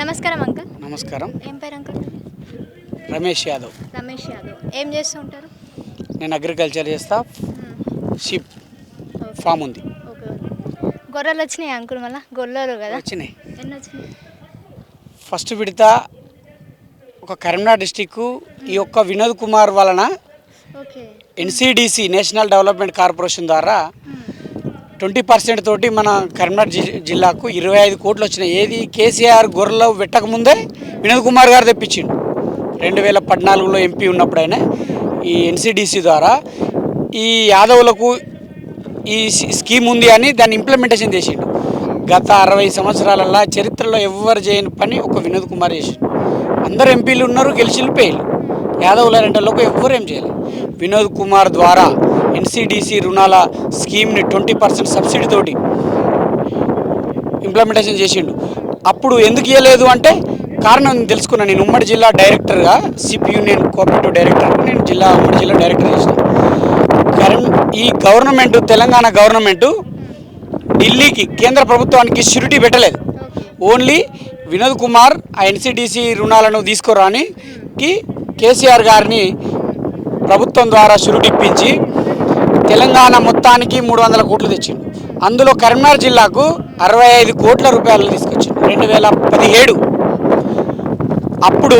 నమస్కారం అంకుల్. నమస్కారం. ఏం పేరు అంకుల్? రమేష్ యాదవ్. రమేష్ యాదవ్. ఏం చేస్తూ ఉంటారు? నేను అగ్రికల్చర్ చేస్తా. షిప్ ఫామ్ ఉంది. ఓకే గొర్రెలు వచ్చినాయి అంకుల్ మళ్ళీ? గొర్రెలు కదా? వచ్చినాయి. ఎన్ని వచ్చినాయి? ఫస్ట్ విడత ఒక కరీంనగర్ డిస్టిక్ ఈ యొక్క వినోద్ కుమార్ వలన okay. NCDC national development corporation ద్వారా ట్వంటీ పర్సెంట్ తోటి మన కరీంనగర్ జిల్లాకు ఇరవై ఐదు కోట్లు వచ్చినాయి. ఏది కేసీఆర్ గొర్రెలు పెట్టకముందే వినోద్ కుమార్ గారు తెప్పించిండు. రెండు వేల పద్నాలుగులో ఎంపీ ఉన్నప్పుడైనా ఈ ఎన్సిడిసి ద్వారా ఈ యాదవులకు ఈ స్కీమ్ ఉంది అని దాన్ని ఇంప్లిమెంటేషన్ చేసిండు. గత అరవై సంవత్సరాలల్లో చరిత్రలో ఎవ్వరు చేయని పని ఒక వినోద్ కుమార్ చేసిండు. అందరు ఎంపీలు ఉన్నారు గెలిచిలు పేయలు యాదవుల రెండోళ్ళకు ఎవ్వరు ఏం చేయలేదు వినోద్ కుమార్ ద్వారా ఎన్సీడీసీ రుణాల స్కీమ్ని ట్వంటీ పర్సెంట్ సబ్సిడీ తోటి ఇంప్లిమెంటేషన్ చేసిండు. అప్పుడు ఎందుకు ఇవ్వలేదు అంటే కారణం తెలుసుకున్నాను నేను ఉమ్మడి జిల్లా డైరెక్టర్గా సిప్ యూనియన్ కోఆపరేటివ్ డైరెక్టర్ నేను జిల్లా ఉమ్మడి జిల్లా డైరెక్టర్ చేసిన. కరెంట్ ఈ గవర్నమెంట్ తెలంగాణ గవర్నమెంట్ ఢిల్లీకి కేంద్ర ప్రభుత్వానికి షూరిటీ పెట్టలేదు. ఓన్లీ వినోద్ కుమార్ ఆ ఎన్సీడీసీ రుణాలను తీసుకురానికి కేసీఆర్ గారిని ప్రభుత్వం ద్వారా షూరిటీ ఇప్పించి తెలంగాణ మొత్తానికి మూడు వందల కోట్లు తెచ్చిండు. అందులో కరీంనగర్ జిల్లాకు అరవై ఐదు కోట్ల రూపాయలు తీసుకొచ్చిండు. రెండు వేల పదిహేడు. అప్పుడు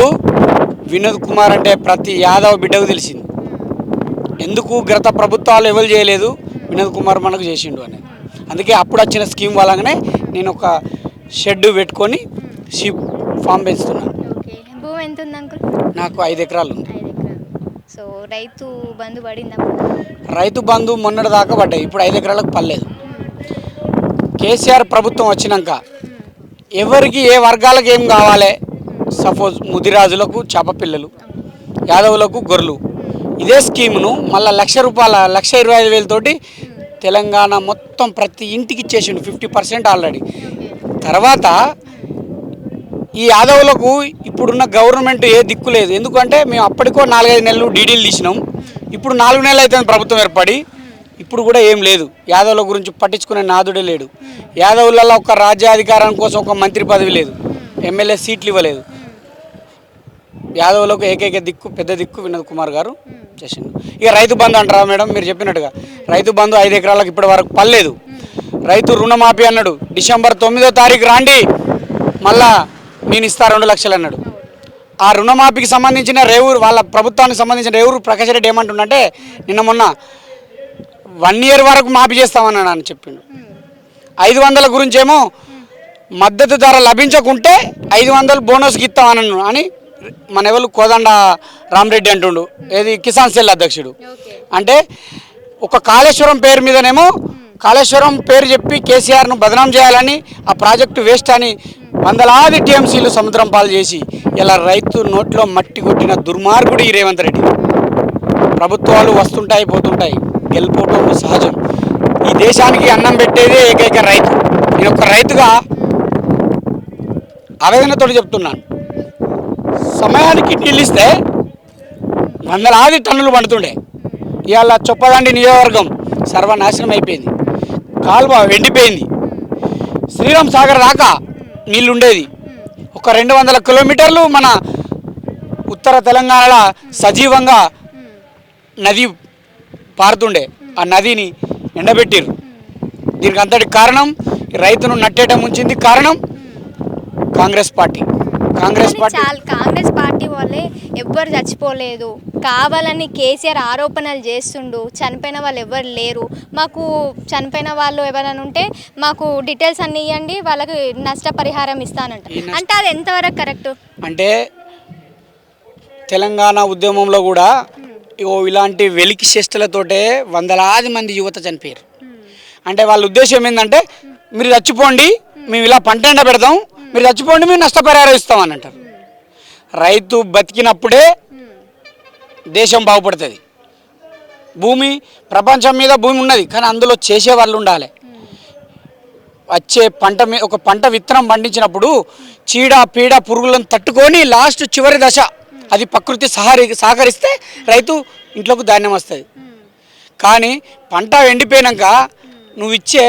వినోద్ కుమార్ అంటే ప్రతి యాదవ్ బిడ్డకు తెలిసింది. ఎందుకు గత ప్రభుత్వాలు ఎవరు చేయలేదు? వినోద్ కుమార్ మనకు చేసిండు అనేది అందుకే అప్పుడు వచ్చిన స్కీమ్ వల్లనే నేను ఒక షెడ్ పెట్టుకొని షీప్ ఫామ్ పెంచుతున్నాను నాకు ఐదు ఎకరాలు ఉంది. రైతు బంధు పడిందా రైతు బంధు మొన్నటి దాకా పడ్డాయి. ఇప్పుడు ఐదు ఎకరాలకు పర్లేదు కేసీఆర్ ప్రభుత్వం వచ్చినాక ఎవరికి ఏ వర్గాలకు ఏం కావాలి? సపోజ్ ముదిరాజులకు చేప పిల్లలు యాదవులకు గొర్రెలు. ఇదే స్కీమ్ను మళ్ళీ లక్ష రూపాయల లక్ష ఇరవై ఐదు వేలతోటి తెలంగాణ మొత్తం ప్రతి ఇంటికి ఇచ్చేసిండు. Fifty percent already. తర్వాత ఈ యాదవులకు ఇప్పుడున్న గవర్నమెంట్ ఏ దిక్కు లేదు. ఎందుకంటే మేము అప్పటికో నాలుగైదు నెలలు డీడీలు తీసినాం. ఇప్పుడు నాలుగు నెలలు అయితే ప్రభుత్వం ఏర్పడి ఇప్పుడు కూడా ఏం లేదు. యాదవుల గురించి పట్టించుకునే నాదుడే లేడు. యాదవులలో ఒక రాజ్యాధికారం కోసం ఒక మంత్రి పదవి లేదు. ఎమ్మెల్యే సీట్లు ఇవ్వలేదు. యాదవులకు ఏకైక దిక్కు పెద్ద దిక్కు వినోద్ కుమార్ గారు చేసిండు. ఇక రైతు బంధు అంటారా మేడం? మీరు చెప్పినట్టుగా. రైతు బంధు ఐదు ఎకరాలకు ఇప్పటి వరకు పర్లేదు రైతు రుణమాఫీ అన్నాడు. డిసెంబర్ తొమ్మిదో తారీఖు రాండి. మళ్ళా నేను ఇస్తా రెండు లక్షలు అన్నాడు. ఆ రుణమాఫీకి సంబంధించిన రేవూరు వాళ్ళ ప్రభుత్వానికి సంబంధించిన రేవూరు ప్రకాష్ రెడ్డి ఏమంటుండంటే నిన్న మొన్న వన్ ఇయర్ వరకు మాఫీ చేస్తామన్నాడు అని చెప్పిండు. ఐదు వందల గురించేమో మద్దతు ధర లభించకుంటే ఐదు వందలు బోనస్కి ఇస్తామన్నాను అని మన ఎవరు కోదండ రామరెడ్డి అంటుండు. ఏది కిసాన్ సెల్ అధ్యక్షుడు. అంటే ఒక కాళేశ్వరం పేరు మీదనేమో కాళేశ్వరం పేరు చెప్పి కేసీఆర్ను బదనాం చేయాలని ఆ ప్రాజెక్టు వేస్ట్ అని వందలాది టీఎంసీలు సముద్రం పాలు చేసి ఇలా రైతు నోట్లో మట్టి కొట్టిన దుర్మార్గుడు ఈ రేవంత్ రెడ్డి. ప్రభుత్వాలు వస్తుంటాయి పోతుంటాయి. గెలిపోవటం సహజం. ఈ దేశానికి అన్నం పెట్టేదే ఏకైక రైతు. నేను ఒక రైతుగా ఆవేదనతో చెప్తున్నాను. సమయానికి నీళ్ళు ఇస్తే వందలాది టన్నులు పండుతుండే. ఇవాళ చొప్పదండి నియోజకవర్గం సర్వనాశనం అయిపోయింది. కాలువ ఎండిపోయింది. శ్రీరామ్ సాగర్ దాకా నీళ్ళు ఉండేది ఒక రెండు వందల కిలోమీటర్లు మన ఉత్తర తెలంగాణలో సజీవంగా నది పారుతుండే. ఆ నదిని ఎండబెట్టిర్రు. దీనికి అంతటి కారణం రైతును నట్టేట ముంచింది కారణం కాంగ్రెస్ పార్టీ. కాంగ్రెస్ కానీ పార్టీ చాలా కాంగ్రెస్ పార్టీ వాళ్ళే ఎవ్వరు చచ్చిపోలేదు. కావాలని కేసీఆర్ ఆరోపణలు చేస్తుండు. చనిపోయిన వాళ్ళు ఎవరు లేరు. మాకు చనిపోయిన వాళ్ళు ఎవరైనా ఉంటే మాకు డీటెయిల్స్ అన్ని ఇవ్వండి వాళ్ళకి నష్టపరిహారం ఇస్తానంట. అంటే అది ఎంతవరకు కరెక్ట్? అంటే తెలంగాణ ఉద్యమంలో కూడా ఇగో ఇలాంటి వెలికి చేష్టలతోటే వందలాది మంది యువత చనిపోయారు. అంటే వాళ్ళ ఉద్దేశం ఏంటంటే మీరు చచ్చిపోండి మేము ఇలా పంట ఎండ పెడతాం మీరు చచ్చిపోండి మేము నష్టపరిహారం ఇస్తామని అంటారు. రైతు బతికినప్పుడే దేశం బాగుపడుతుంది. భూమి ప్రపంచం మీద భూమి ఉన్నది కానీ అందులో చేసే వాళ్ళు ఉండాలి. వచ్చే పంట మీ ఒక పంట విత్తనం పండించినప్పుడు చీడ పీడ పురుగులను తట్టుకొని లాస్ట్ చివరి దశ అది ప్రకృతి సహరి సహకరిస్తే రైతు ఇంట్లోకి ధాన్యం వస్తుంది. కానీ పంట ఎండిపోయినాక నువ్వు ఇచ్చే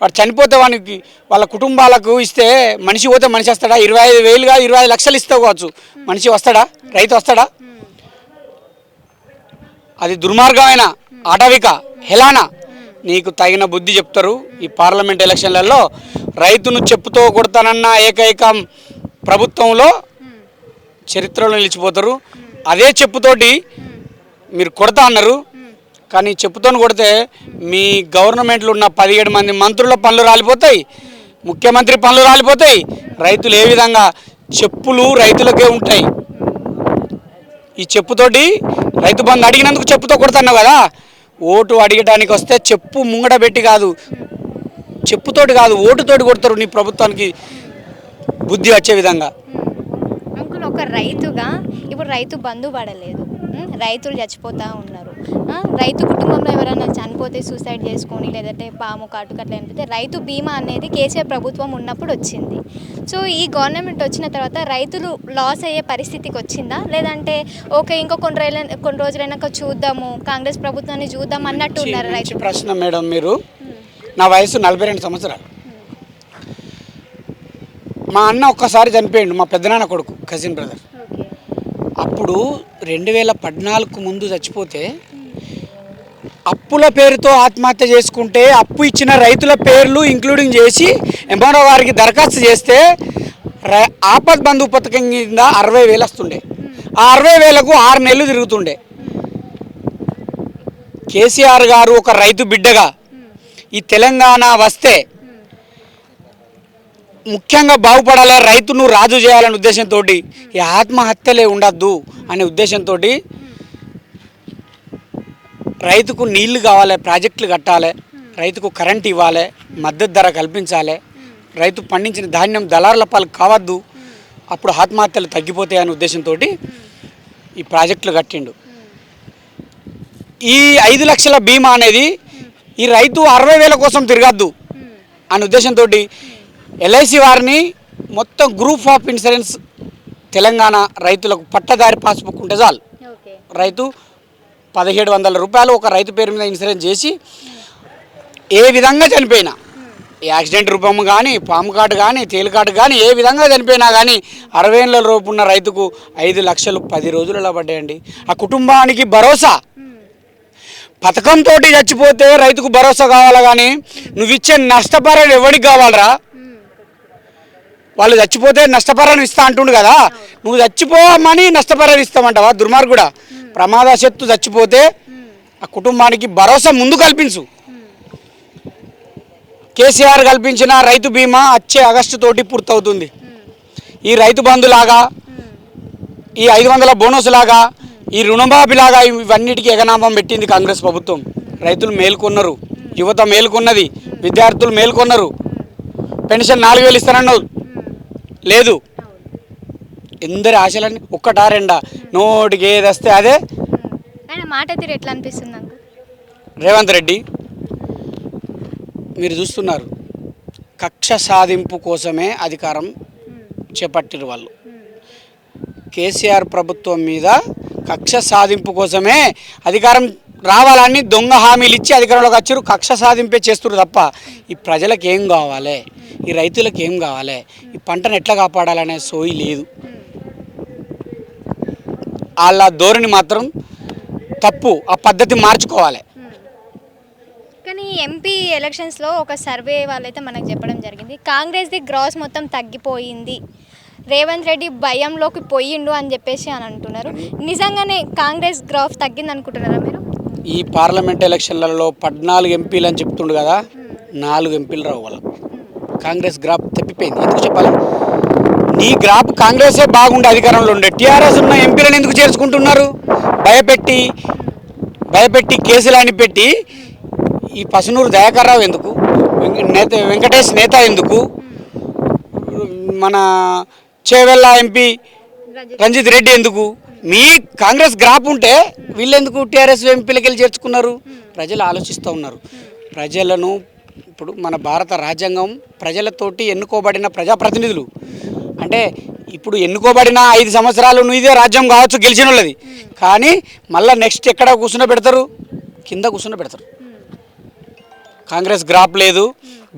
వాడు చనిపోతే వానికి వాళ్ళ కుటుంబాలకు ఇస్తే మనిషి పోతే మనిషి వస్తాడా? ఇరవై ఐదు వేలుగా ఇరవై ఐదు లక్షలు ఇస్తావు కావచ్చు. మనిషి వస్తాడా? రైతు వస్తాడా? అది దుర్మార్గమైన ఆటవిక హెలానా? నీకు తగిన బుద్ధి చెప్తారు ఈ పార్లమెంట్ ఎలక్షన్లలో. రైతును చెప్పుతో కొడతానన్న ఏకైక ప్రభుత్వంలో చరిత్రలో నిలిచిపోతారు. అదే చెప్పుతోటి మీరు కొడతా అన్నారు. కానీ చెప్పుతోని కొడితే మీ గవర్నమెంట్లో ఉన్న పదిహేడు మంది మంత్రుల పనులు రాలిపోతాయి. ముఖ్యమంత్రి పనులు రాలిపోతాయి. రైతులు ఏ విధంగా చెప్పులు రైతులకే ఉంటాయి. ఈ చెప్పుతోటి రైతు బంధు అడిగినందుకు చెప్పుతో కొడుతున్నావు కదా? ఓటు అడిగడానికి వస్తే చెప్పు ముంగడ పెట్టి కాదు. చెప్పుతోటి కాదు ఓటుతోటి కొడతారు నీ ప్రభుత్వానికి బుద్ధి వచ్చే విధంగా. అంకుల్ ఒక రైతుగా ఇప్పుడు రైతు బంధు పడలేదు? రైతులు చచ్చిపోతూ ఉన్నారు? రైతు కుటుంబంలో ఎవరైనా చనిపోతే సూసైడ్ చేసుకొని లేదంటే పాము కాటుకు అట్లా అనిపితే రైతు బీమా అనేది కేసీఆర్ ప్రభుత్వం ఉన్నప్పుడు వచ్చింది. సో ఈ గవర్నమెంట్ వచ్చిన తర్వాత రైతులు లాస్ అయ్యే పరిస్థితికి వచ్చిందా? లేదంటే ఓకే ఇంకో కొన్ని రోజుల కొన్ని రోజులైనాక చూద్దాము కాంగ్రెస్ ప్రభుత్వాన్ని చూద్దాం అన్నట్టు ఉన్నారు రైతులు? ప్రశ్న మేడం మీరు. నా వయసు నలభై రెండు సంవత్సరాలు. మా అన్న ఒక్కసారి చనిపోయిండు మా పెద్దనాన్న కొడుకు కజిన్ బ్రదర్ అప్పుడు రెండు వేల పద్నాలుగు ముందు చచ్చిపోతే అప్పుల పేరుతో ఆత్మహత్య చేసుకుంటే అప్పు ఇచ్చిన రైతుల పేర్లు ఇంక్లూడింగ్ చేసి ఎంఆర్ఓ వారికి దరఖాస్తు చేస్తే ఆపద్ బంధు పథకం కింద అరవై వేలు వస్తుండే. ఆ అరవై వేలకు ఆరు నెలలు తిరుగుతుండే. కేసీఆర్ గారు ఒక రైతు బిడ్డగా ఈ తెలంగాణ వస్తే ముఖ్యంగా బాగుపడాలా? రైతును రాజు చేయాలనే ఉద్దేశంతో ఈ ఆత్మహత్యలే ఉండద్దు అనే ఉద్దేశంతో రైతుకు నీళ్ళు కావాలి ప్రాజెక్టులు కట్టాలి రైతుకు కరెంట్ ఇవ్వాలి మద్దతు ధర కల్పించాలి రైతు పండించిన ధాన్యం దళారుల పాలు కావద్దు అప్పుడు ఆత్మహత్యలు తగ్గిపోతాయి అనే ఉద్దేశంతో ఈ ప్రాజెక్టులు కట్టిండు. ఈ ఐదు లక్షల బీమా అనేది ఈ రైతు అరవై వేల కోసం తిరగద్దు అనే ఉద్దేశంతో ఎల్ఐసి వారిని మొత్తం గ్రూప్ ఆఫ్ ఇన్సూరెన్స్ తెలంగాణ రైతులకు పట్టదారి పాస్బుక్ ఉంటే చాలు. రైతు పదిహేడు వందల రూపాయలు ఒక రైతు పేరు మీద ఇన్సూరెన్స్ చేసి ఏ విధంగా చనిపోయినా యాక్సిడెంట్ రూపం కానీ పాము కాటు కానీ తేలికాటు కానీ ఏ విధంగా చనిపోయినా కానీ అరవై ఏళ్ళ రూపు ఉన్న రైతుకు ఐదు లక్షలు పది రోజులలో పడ్డాయండి? ఆ కుటుంబానికి భరోసా. పథకంతో చచ్చిపోతే రైతుకు భరోసా కావాలా కానీ నువ్వు ఇచ్చే నష్టపరిహారం ఎవరికి కావాలరా? వాళ్ళు చచ్చిపోతే నష్టపరిహారం ఇస్తా అంటుండు కదా. నువ్వు చచ్చిపోమని నష్టపరిహారం ఇస్తామంటావా? దుర్మార్గుడా. ప్రమాదశత్తు చచ్చిపోతే ఆ కుటుంబానికి భరోసా ముందు కల్పించు. కేసీఆర్ కల్పించిన రైతు బీమా వచ్చే ఆగస్టు తోటి పూర్తవుతుంది. ఈ రైతు బంధు లాగా ఈ ఐదు వందల బోనస్ లాగా ఈ రుణమాఫీలాగా ఇవన్నిటికీ ఎగనామం పెట్టింది కాంగ్రెస్ ప్రభుత్వం. రైతులు మేల్కొన్నారు. యువత మేల్కొన్నది. విద్యార్థులు మేల్కొన్నారు. పెన్షన్ నాలుగు వేలు ఇస్తానన్నావు. లేదు. ఎందరి ఆశలన్నీ ఒక్కటా రెండా? నోటికి ఏది వస్తే అదే. ఆయన మాట తీరు ఎట్లా అనిపిస్తుంది రేవంత్ రెడ్డి మీరు చూస్తున్నారు. కక్ష సాధింపు కోసమే అధికారం చేపట్టిరు వాళ్ళు. కేసీఆర్ ప్రభుత్వం మీద కక్ష సాధింపు కోసమే అధికారం రావాలని దొంగ హామీలు ఇచ్చి అధికారంలోకి వచ్చారు. కక్ష సాధింపే చేస్తున్నారు తప్ప ఈ ప్రజలకు ఏం కావాలి? ఈ రైతులకు ఏం కావాలి? ఈ పంటను ఎట్లా కాపాడాలనే సోయి లేదు. వాళ్ళ ధోరణి మాత్రం తప్పు. ఆ పద్ధతి మార్చుకోవాలి. కానీ ఎంపీ ఎలక్షన్స్లో ఒక సర్వే వాళ్ళైతే మనకు చెప్పడం జరిగింది. కాంగ్రెస్ది గ్రాస్ మొత్తం తగ్గిపోయింది. రేవంత్ రెడ్డి భయంలోకి పోయిండు అని చెప్పేసి అని అంటున్నారు. నిజంగానే కాంగ్రెస్ గ్రాఫ్ తగ్గింది అనుకుంటున్నారా మీరు? ఈ పార్లమెంట్ ఎలక్షన్లలో పద్నాలుగు ఎంపీలు అని చెప్తుండు కదా నాలుగు ఎంపీలు రావు వాళ్ళకు. కాంగ్రెస్ గ్రాఫ్ తప్పిపోయింది. ఎందుకు చెప్పాలి? నీ గ్రాఫ్ కాంగ్రెసే బాగుండే అధికారంలో ఉండే. టీఆర్ఎస్ ఉన్న ఎంపీలను ఎందుకు చేర్చుకుంటున్నారు? భయపెట్టి భయపెట్టి కేసులు అని పెట్టి ఈ పసునూరు దయాకర్ రావు ఎందుకు నేత వెంకటేష్ నేత ఎందుకు? మన చేవెళ్ళ ఎంపీ రంజిత్ రెడ్డి ఎందుకు? మీ కాంగ్రెస్ గ్రాప్ ఉంటే వీళ్ళెందుకు టీఆర్ఎస్ ఎంపీలకెళ్ళి చేర్చుకున్నారు? ప్రజలు ఆలోచిస్తూ ఉన్నారు. ప్రజలను ఇప్పుడు మన భారత రాజ్యాంగం ప్రజలతోటి ఎన్నుకోబడిన ప్రజాప్రతినిధులు. అంటే ఇప్పుడు ఎన్నుకోబడిన ఐదు సంవత్సరాలు నువ్వు ఇదే రాజ్యం కావచ్చు గెలిచిన వాళ్ళది కానీ మళ్ళీ నెక్స్ట్ ఎక్కడ కూర్చుని పెడతారు? కింద కూర్చుని పెడతారు. కాంగ్రెస్ గ్రాప్ లేదు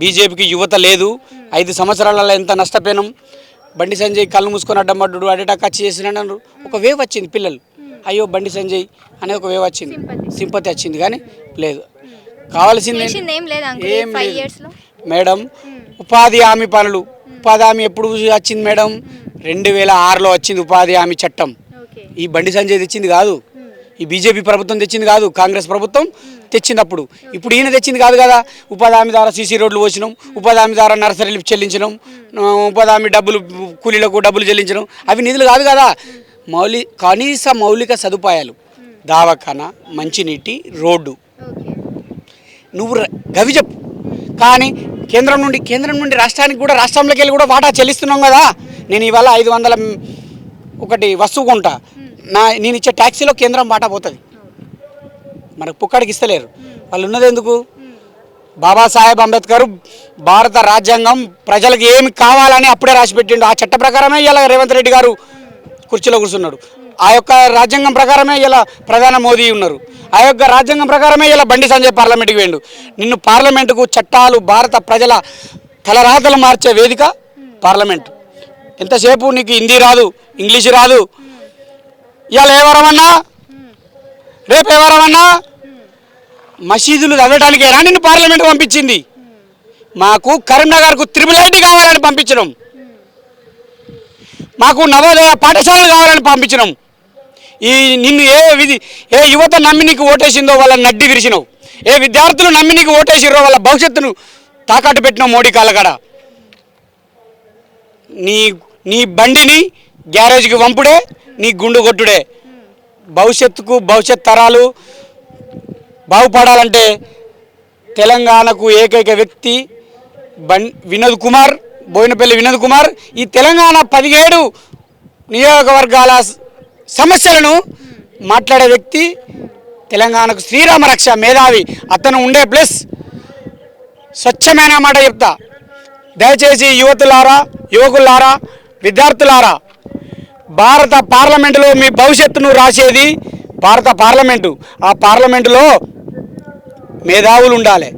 బీజేపీకి యువత లేదు ఐదు సంవత్సరాలలో ఎంత నష్టపోయినాం? బండి సంజయ్ కళ్ళు మూసుకొని అడ్డమడ్డు అడేటా ఖర్చు చేసినాడు ఒక వేవ్ వచ్చింది పిల్లలు. అయ్యో బండి సంజయ్ అనే ఒక వేవ్ వచ్చింది. సింపతి వచ్చింది కానీ లేదు. కావాల్సింది ఏం లేదు మేడం ఉపాధి హామీ పనులు. ఉపాధి హామీ ఎప్పుడు వచ్చింది మేడం? రెండు వేల ఆరులో వచ్చింది ఉపాధి హామీ చట్టం. ఈ బండి సంజయ్ తెచ్చింది కాదు. ఈ బీజేపీ ప్రభుత్వం తెచ్చింది కాదు కాంగ్రెస్ ప్రభుత్వం తెచ్చింది అప్పుడు ఇప్పుడు ఈయన తెచ్చింది కాదు కదా ఉపాధి హామీ ద్వారా సీసీ రోడ్లు పోసినాం ఉపాధి హామీ ద్వారా నర్సరీలు చెల్లించడం ఆ, ఉపాధి హామీ డబ్బులు కూలీలకు డబ్బులు చెల్లించడం అవి నిధులు కాదు కదా. మౌలి కనీస మౌలిక సదుపాయాలు దావాఖానా మంచినీటి రోడ్డు. నువ్వు ర- గవి చెప్పు. కానీ కేంద్రం నుండి కేంద్రం నుండి రాష్ట్రానికి కూడా రాష్ట్రంలోకి వెళ్ళి కూడా వాటా చెల్లిస్తున్నాం కదా. నేను ఇవాళ ఐదు వందల ఒకటి వస్తువు కొంటా. నా నేను ఇచ్చే ట్యాక్సీలో కేంద్రం బాటా పోతుంది. మనకు పుక్కడికి ఇస్తలేరు. వాళ్ళు ఉన్నది ఎందుకు బాబాసాహెబ్ అంబేద్కర్ భారత రాజ్యాంగం ప్రజలకు ఏమి కావాలని అప్పుడే రాసి పెట్టిండు. ఆ చట్ట ప్రకారమే ఇలా రేవంత్ రెడ్డి గారు కుర్చీలో కూర్చున్నాడు. ఆ యొక్క రాజ్యాంగం ప్రకారమే ఇలా ప్రధాన మోదీ ఉన్నారు. ఆ యొక్క రాజ్యాంగం ప్రకారమే ఇలా బండి సంజయ్ పార్లమెంట్కి వేయండు నిన్ను పార్లమెంటుకు చట్టాలు భారత ప్రజల తలరాతలు మార్చే వేదిక పార్లమెంట్. ఎంతసేపు నీకు హిందీ రాదు ఇంగ్లీష్ రాదు ఇవాళ ఏ వరమన్నా? రేపు ఏ వరమన్నా? మసీదులు చదవడానికేనా నిన్ను పార్లమెంట్ పంపించింది. మాకు కరీంనగర్కు త్రిబుల్ ఐటీ కావాలని పంపించడం మాకు నవోదయ పాఠశాలలు కావాలని పంపించడం ఈ నిన్ను ఏ విధి ఏ యువత నమ్మి నీకు ఓటేసిందో వాళ్ళ నడ్డి విరిచినావు. ఏ విద్యార్థులు నమ్మి నీకు ఓటేసిరో వాళ్ళ భవిష్యత్తును తాకట్టు పెట్టినావు మోడీ కాలగడ నీ నీ బండిని గ్యారేజ్కి వంపుడే నీ గుండు కొట్టుడే. భవిష్యత్తుకు భవిష్యత్ తరాలు బాగుపడాలంటే తెలంగాణకు ఏకైక వ్యక్తి బన్ వినోద్ కుమార్ బోయినపల్లి వినోద్ కుమార్. ఈ తెలంగాణ పదిహేడు నియోజకవర్గాల సమస్యలను మాట్లాడే వ్యక్తి తెలంగాణకు శ్రీరామ రక్ష మేధావి. అతను ఉండే ప్లస్ స్వచ్ఛమైన మాట చెప్తా. దయచేసి యువతులారా యువకులారా విద్యార్థులారా భారత పార్లమెంటులో మీ భవిష్యత్తును రాసేది భారత పార్లమెంటు. ఆ పార్లమెంటులో మేధావులు ఉండాలి.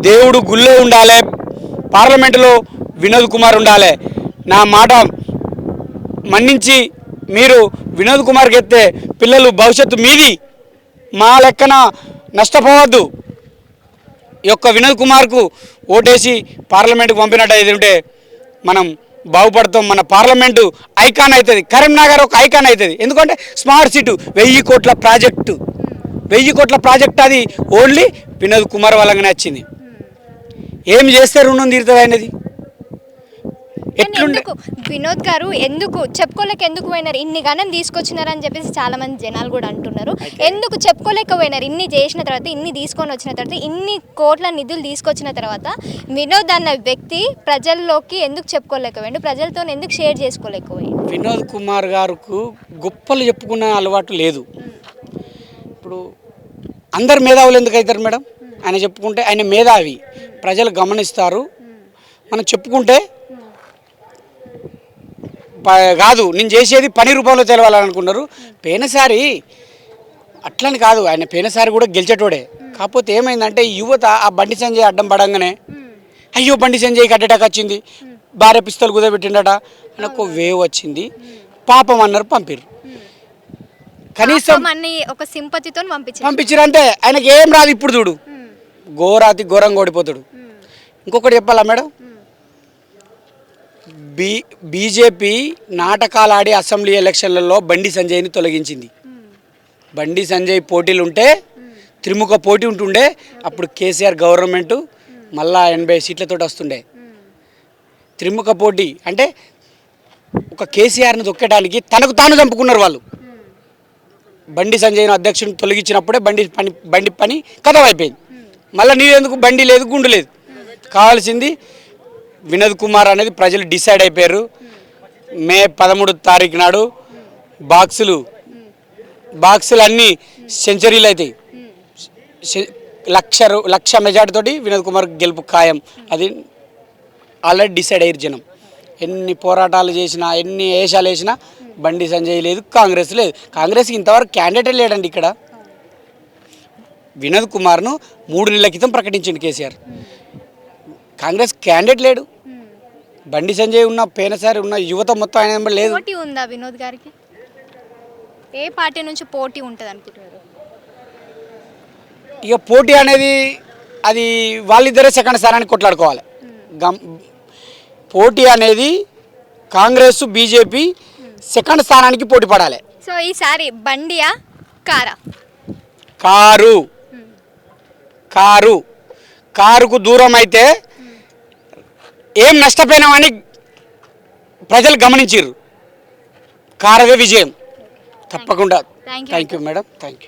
దేవుడు గుళ్ళో ఉండాలి. పార్లమెంటులో వినోద్ కుమార్ ఉండాలి. నా మాట మన్నించి మీరు వినోద్ కుమార్కి ఎత్తే పిల్లలు భవిష్యత్తు మీది. మా లెక్కన నష్టపోవద్దు. ఈ యొక్క వినోద్ కుమార్కు ఓటేసి పార్లమెంట్కి పంపినట్టు ఉంటే మనం బాగుపడతాం. మన పార్లమెంటు ఐకాన్ అవుతుంది. కరీంనగర్ ఒక ఐకాన్ అవుతుంది. ఎందుకంటే స్మార్ట్ సిటీ వెయ్యి కోట్ల ప్రాజెక్టు. వెయ్యి కోట్ల ప్రాజెక్ట్ అది ఓన్లీ వినోద్ కుమార్ వల్లగానే వచ్చింది. ఏం చేస్తే రుణం తీరుతుంది ఆయనది? ఎట్లుండే వినోద్ గారు ఎందుకు? చెప్పుకోలేక ఎందుకు పోయినారు? ఇన్ని గణం తీసుకొచ్చినారని చెప్పేసి చాలా మంది జనాలు కూడా అంటున్నారు. ఎందుకు చెప్పుకోలేకపోయినారు? ఇన్ని చేసిన తర్వాత ఇన్ని తీసుకొని వచ్చిన తర్వాత ఇన్ని కోట్ల నిధులు తీసుకొచ్చిన తర్వాత వినోద్ అన్న వ్యక్తి ప్రజల్లోకి ఎందుకు చెప్పుకోలేకపోయిండు? ప్రజలతో ఎందుకు షేర్ చేసుకోలేకపోయిండు? వినోద్ కుమార్ గారికి గొప్పలు చెప్పుకునే అలవాటు లేదు. ఇప్పుడు అందరు మేధావులు ఎందుకు అవుతారు మేడం? ఆయన చెప్పుకుంటే ఆయన మేధావి. ప్రజలు గమనిస్తారు. మనం చెప్పుకుంటే కాదు నేను చేసేది పని రూపంలో తెలవాలనుకున్నారు. పోయినసారి అట్లని కాదు ఆయన పోయినసారి కూడా గెలిచేటోడే. కాకపోతే ఏమైందంటే యువత ఆ బండి సంజయ్ అడ్డం పడంగానే అయ్యో బండి సంజయ్కి అడ్డటాక్ వచ్చింది. భార్య పిస్తలు కుదబెట్టిండట అని ఒక వేవ్ వచ్చింది. పాపం అన్నారు పంపిర్రు. కనీసం ఒక సింపతితో పంపించారు. పంపించారంటే ఆయనకి ఏం రాదు ఇప్పుడు చూడు. ఘోరాతి ఘోరంగా ఓడిపోతాడు. ఇంకొకటి చెప్పాలా మేడం? బీ బీజేపీ నాటకాలాడి అసెంబ్లీ ఎలక్షన్లలో బండి సంజయ్ని తొలగించింది. బండి సంజయ్ పోటీలు ఉంటే త్రిముఖ పోటీ ఉంటుండే అప్పుడు కేసీఆర్ గవర్నమెంట్ మళ్ళా ఎనభై సీట్లతో వస్తుండే. త్రిముఖ పోటీ అంటే ఒక కేసీఆర్ని దొక్కడానికి తనకు తాను చంపుకున్నారు వాళ్ళు. బండి సంజయ్ను అధ్యక్షుని తొలగించినప్పుడే బండి పని బండి పని కథ అయిపోయింది మళ్ళీ నీ ఎందుకు బండి లేదు గుండు లేదు. కావాల్సింది వినోద్ కుమార్ అనేది ప్రజలు డిసైడ్ అయిపోయారు. మే పదమూడు తారీఖు నాడు బాక్సులు బాక్సులు అన్నీ సెంచరీలు అవుతాయి లక్ష లక్ష మెజార్టీ తోటి వినోద్ కుమార్ గెలుపు ఖాయం. అది ఆల్రెడీ డిసైడ్ అయ్యారు జనం. ఎన్ని పోరాటాలు చేసినా ఎన్ని వేషాలు వేసినా బండి సంజయ్ లేదు కాంగ్రెస్ లేదు. కాంగ్రెస్కి ఇంతవరకు క్యాండిడేటే లేడండి ఇక్కడ. వినోద్ కుమార్ను మూడు నెలల క్రితం ప్రకటించింది కేసీఆర్. కాంగ్రెస్ క్యాండిడేట్ లేడు. బండి సంజయ్ ఉన్న పేనసారి ఉన్న యువత మొత్తం ఆయన వెంబడి లేదు. పోటీ ఉందా వినోద్ గారికి? ఏ పార్టీ నుంచి పోటీ ఉంటుంది అనుకుంటున్నారు? ఇక పోటీ అనేది అది వాళ్ళిద్దరే సెకండ్ స్థానానికి కొట్లాడుకోవాలి. గమ్ పోటీ అనేది కాంగ్రెస్ బీజేపీ సెకండ్ స్థానానికి పోటీ పడాలి. సో ఈసారి బండియా కారా? కారు. కారు. కారుకు దూరం అయితే ఏం నష్టపోయినామని ప్రజలు గమనించారు కారవే విజయం. తప్పకుండా. Thank you madam thank you